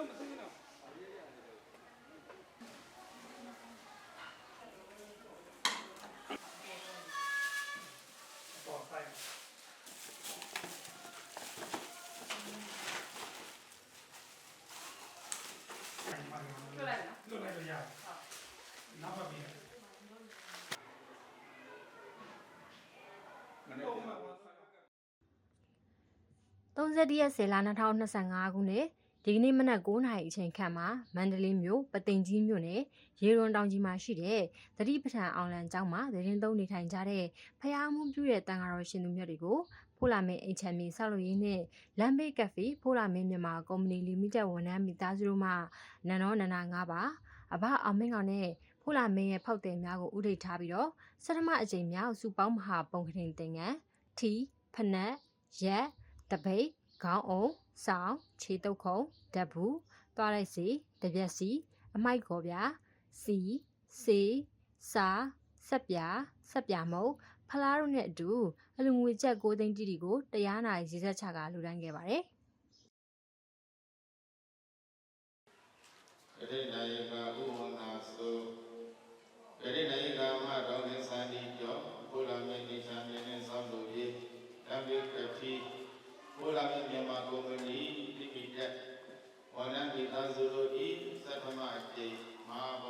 တော့မသိဘူးနော်ပေါ်ဆိုင်လွတ်လိုက်နော်လွတ်လိုက်လို့ရတယ်နောက်ပါပြီမနေ့က 31ရက်10လ2025ခုနှစ်ဒီကနေ့မနက်9:00နာရီအချိန်ခန့်မှာမန္တလေးမြို့ပသိမ်ကြီးမြို့နယ်ရေရွန်တောင်ကြီးမှာရှိတဲ့သတိပဋ္ဌာန်အောင်လံကျောင်းမှာသတင်းသုံးနေထိုင်ကြတဲ့ဖျားမှုပြုတဲ့တန်ဃာတော်ရှင်သူမြတ်တွေကိုဖိုလာမင်းအိမ်ချမ်းမြေဆောက်လုပ်ရေးနဲ့လမ်းဘေးကက်ဖေဖိုလာမင်းမြန်မာကုမ္ပဏီလီမိတက်ဝန်ထမ်းမိသားစုတို့မှနန်တော်နန္နာ9ပါအဘအောင်မင်းကောင်နဲ့ဖိုလာမင်းရဲ့ဖောက်တယ်များကိုဥဒိတ်ထားပြီးတော့စထမအကြိမ်မြောက်စုပေါင်းမဟာပုံကတင်တင်ငန်းထီဖနက်ရက်တပိတ် ခေါင်းအုံဆောင်ခြေတုပ်ခုံဓာတ်ဘူးသွားလိုက်စီတပြက်စီအမိုက်ကော်ပြာစီစေစာဆက်ပြာဆက်ပြာမုတ်ဖလားတို့နဲ့အတူအလူငွေချက်6သိန်းတိတိကိုတရားနာရေးဆက်ချကလူတန်းခဲ့ပါတယ်ဂရိနာယကဥဝနာစုဂရိနာယကမတော်သစ္စာတိကျော်ဘုရားမြတ်တိချာမြင့်နဲ့ဆောင်းလို့ရေတံပိကတိဘုရားမြတ်မြန်မာကုမ္ပဏီတိပိတက်ဝန္ဒ မိသားစုတို့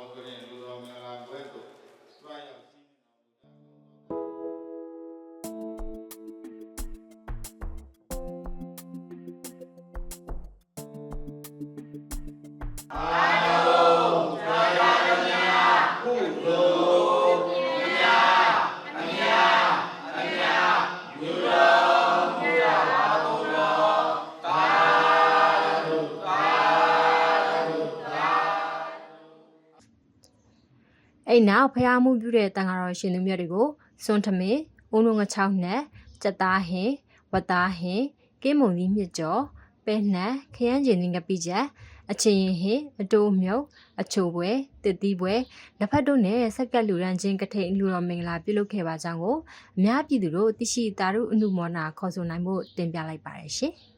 အိမ်နောက်ဖျားမှုပြုတဲ့တန်ဃာတော်ရှင်သူမြတ်တွေကိုစွန်ထမင်းအုံလုံးငချောင်းနဲ့ကြက်သားဟင်ဝတ်သားဟင်ကင်းမုံသီးမြစ်ကျော်ပဲနှံခရမ်းကျင်သီးငပိချက်အချင်းရင်ဟင်အတိုးမြုပ်အချိုပွဲတစ်သီးပွဲလက်ဖက်တို့နဲ့ဆက်ကက်လူရန်ချင်းကထိန်လူတော်မင်္ဂလာပြုလုပ်ခဲ့ပါကြောင်းကိုအများပြည်သူတို့သိရှိတာရုအနုမောနာခေါ်ဆိုနိုင်ဖို့တင်ပြလိုက်ပါတယ်ရှင်။